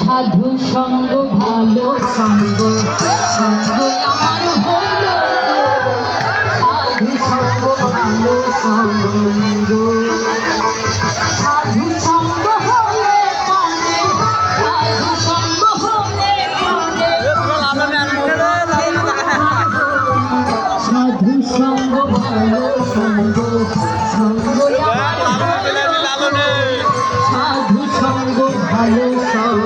সাধু সঙ্গ, ভালো সঙ্গ সঙ্গ আমার হলো। সাধু সঙ্গ, ভালো সঙ্গ। সাধু সঙ্গ হলে সঙ্গ সাধু সঙ্গ, ভালো সঙ্গ। সঙ্গ